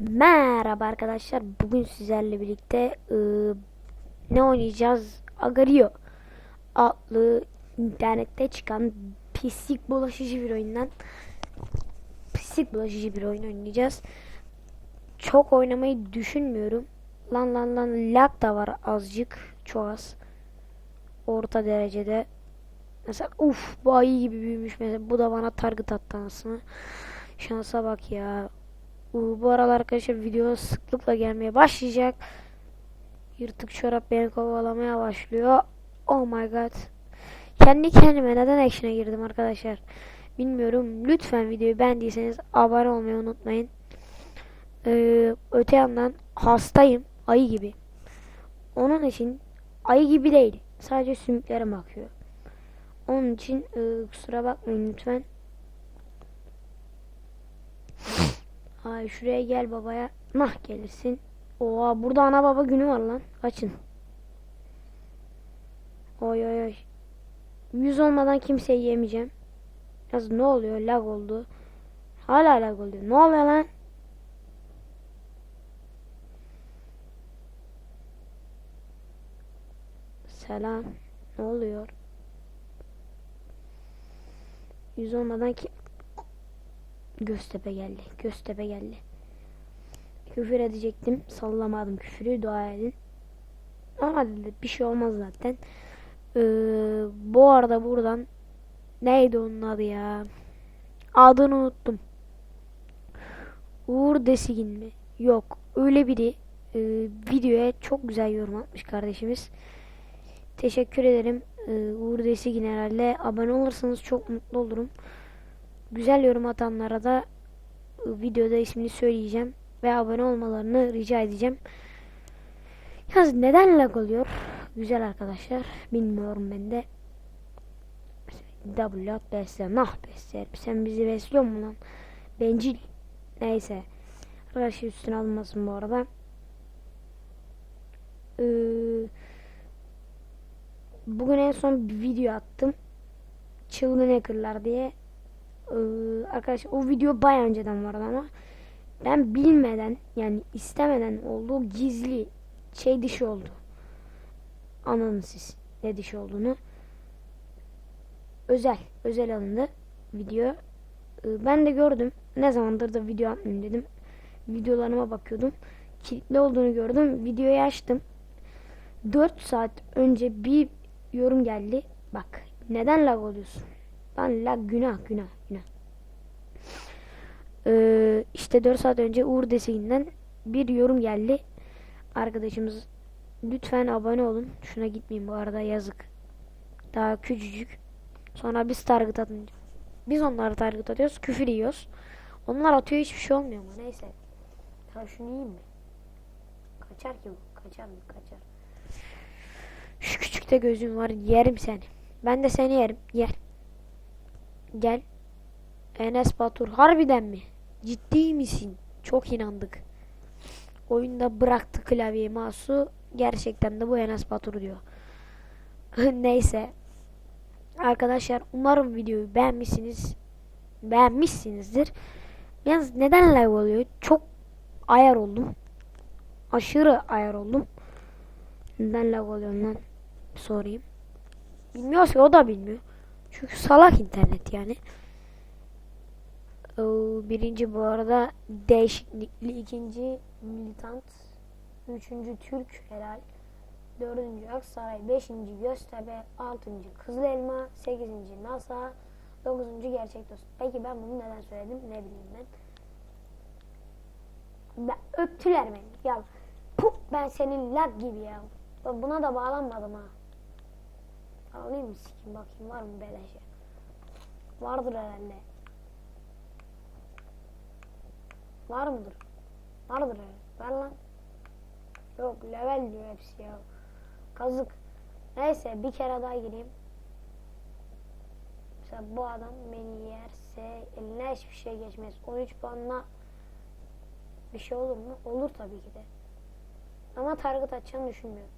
Merhaba arkadaşlar. Bugün sizlerle birlikte ıı, ne oynayacağız? Agario adlı internette çıkan pislik bulaşıcı bir oyundan pislik bulaşıcı bir oyun oynayacağız. Çok oynamayı düşünmüyorum. Lan lan lan lag da var azıcık. Çok az. Orta derecede. Mesela uf bu ayı gibi büyümüş mesela. Bu da bana target attı anasını. Şansa bak ya. Bu, aralar arkadaşlar video sıklıkla gelmeye başlayacak. Yırtık çorap beni kovalamaya başlıyor. Oh my god. Kendi kendime neden action'a girdim arkadaşlar. Bilmiyorum. Lütfen videoyu beğendiyseniz abone olmayı unutmayın. Ee, öte yandan hastayım. Ayı gibi. Onun için ayı gibi değil. Sadece sümüklerim akıyor. Onun için e, kusura bakmayın lütfen. Ay şuraya gel babaya. Nah gelirsin. Oha burada ana baba günü var lan. Açın. Oy oy oy. Yüz olmadan kimseyi yemeyeceğim. Yaz ne oluyor? Lag oldu. Hala lag oluyor. Ne oluyor lan? Selam. Ne oluyor? Yüz olmadan ki Göztepe geldi. Göztepe geldi. Küfür edecektim. Sallamadım küfürü. Dua edin. Ama dedi, bir şey olmaz zaten. Ee, bu arada buradan neydi onun adı ya? Adını unuttum. Uğur Desigin mi? Yok. Öyle biri e, videoya çok güzel yorum atmış kardeşimiz. Teşekkür ederim. Ee, Uğur Desigin herhalde. Abone olursanız çok mutlu olurum. Güzel yorum atanlara da ıı, videoda ismini söyleyeceğim ve abone olmalarını rica edeceğim. Yalnız neden lag oluyor? Güzel arkadaşlar. Bilmiyorum ben de. W at besle. Nah besle. Sen bizi besliyor mu lan? Bencil. Neyse. Arkadaşlar üstüne alınmasın bu arada. Ee, bugün en son bir video attım. Çılgın hackerlar diye. Ee, arkadaşlar o video bayağı önceden vardı ama ben bilmeden yani istemeden olduğu gizli şey dışı oldu. Anladınız siz ne dışı olduğunu. Özel, özel alındı video. Ee, ben de gördüm. Ne zamandır da video atmayayım dedim. Videolarıma bakıyordum. Kilitli olduğunu gördüm. Videoyu açtım. 4 saat önce bir yorum geldi. Bak neden lag oluyorsun? Lan lag günah günah günah. Ee, işte 4 saat önce Uğur Deseginden bir yorum geldi. Arkadaşımız lütfen abone olun. Şuna gitmeyin bu arada yazık. Daha küçücük. Sonra biz target atınca. Biz onları target atıyoruz. Küfür yiyoruz. Onlar atıyor hiçbir şey olmuyor mu? Neyse. Ya şunu yiyeyim mi? Kaçar ki bu. Kaçar mı? Kaçar. Şu küçükte gözüm var. Yerim seni. Ben de seni yerim. Yer. Gel. Enes Batur harbiden mi? Ciddi misin? Çok inandık. Oyunda bıraktı klavyeyi mouse'u. Gerçekten de bu Enes Batur diyor. Neyse. Arkadaşlar umarım videoyu beğenmişsiniz. Beğenmişsinizdir. Yalnız neden live oluyor? Çok ayar oldum. Aşırı ayar oldum. Neden live oluyor lan? Sorayım. Bilmiyorsa o da bilmiyor. Çünkü salak internet yani. Ee, Birinci bu arada değişiklikli, ikinci militant, üçüncü Türk helal, dördüncü Aksaray, beşinci Göztepe, altıncı Kızılelma, sekizinci NASA, dokuzuncu Gerçek Dost. Peki ben bunu neden söyledim ne bileyim ben. ben öptüler beni. Ya puh, ben senin lag gibi ya. Buna da bağlanmadım ha. Alayım mı sikim bakayım var mı beleşe? Vardır herhalde. Var mıdır? Vardır herhalde. Ver lan. Yok level diyor hepsi ya. Kazık. Neyse bir kere daha gireyim. Mesela bu adam beni yerse eline hiçbir şey geçmez. 13 puanla bir şey olur mu? Olur tabii ki de. Ama target atacağını düşünmüyorum.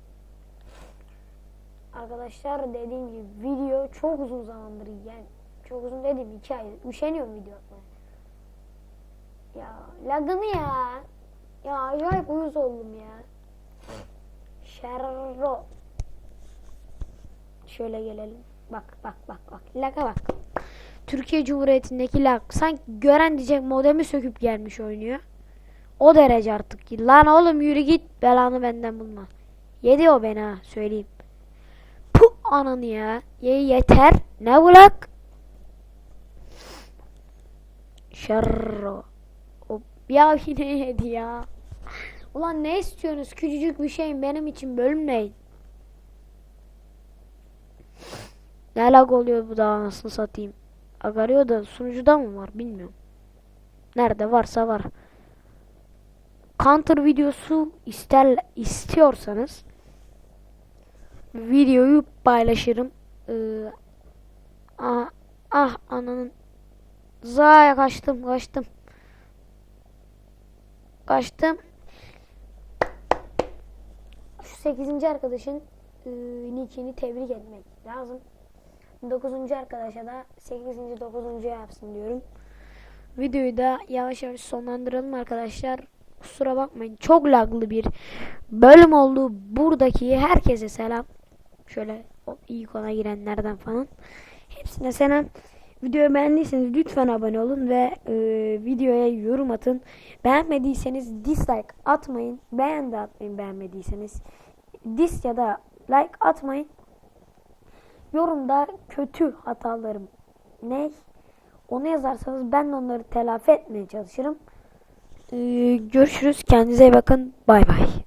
Arkadaşlar dediğim gibi video çok uzun zamandır yani çok uzun dedim iki ay üşeniyorum video atmaya. Ya lagını ya. Ya acayip uyuz oldum ya. Şerro. Şöyle gelelim. Bak bak bak bak. Laka bak. Türkiye Cumhuriyeti'ndeki lag. Sanki gören diyecek modemi söküp gelmiş oynuyor. O derece artık. Lan oğlum yürü git. Belanı benden bulma. Yedi o beni ha. Söyleyeyim. Ananı ya. Ye yeter. Ne lag? Şerro. Ya yine yedi ya. Ulan ne istiyorsunuz? Küçücük bir şeyim benim için bölünmeyin. Ne lag oluyor bu da anasını satayım. Agarıyor da sunucuda mı var bilmiyorum. Nerede varsa var. Counter videosu ister istiyorsanız videoyu paylaşırım. Ee, ah, ananın Zaya kaçtım kaçtım. Kaçtım. Şu 8. arkadaşın e, nickini tebrik etmek lazım. 9. arkadaşa da 8. 9. yapsın diyorum. Videoyu da yavaş yavaş sonlandıralım arkadaşlar. Kusura bakmayın. Çok laglı bir bölüm oldu. Buradaki herkese selam. Şöyle o ilk ona girenlerden falan. Hepsine selam. Videoyu beğendiyseniz lütfen abone olun ve e, videoya yorum atın. Beğenmediyseniz dislike atmayın. Beğen de atmayın beğenmediyseniz. Dis ya da like atmayın. Yorumda kötü hatalarım ne? Onu yazarsanız ben de onları telafi etmeye çalışırım. Ee, görüşürüz. Kendinize iyi bakın. Bay bay.